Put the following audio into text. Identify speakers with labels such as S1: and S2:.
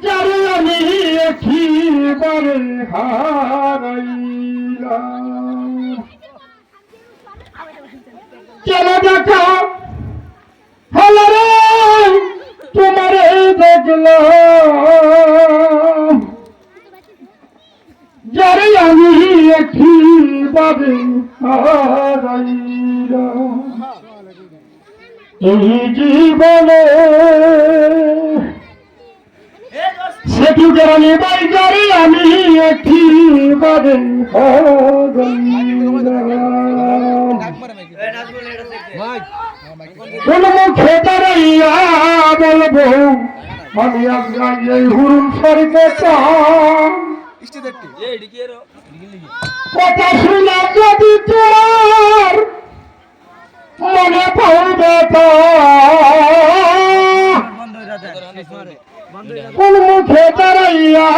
S1: যারে আমি একেবারে হারাইলাম। কেন দেখা হলো রে, তোমারে দেখলাম। যারে আমি একেবারে হারাইলাম। এই জীবনে সেতু গ্রামে বাইজারে, আমি একেবারে হারাইলাম কোন মুখে বলব, আমি আজকাল এই হুরুম সরিতে কথা শুনে যদি তোর মনে পড়বে তো কোন মুখে দাঁড়াইয়া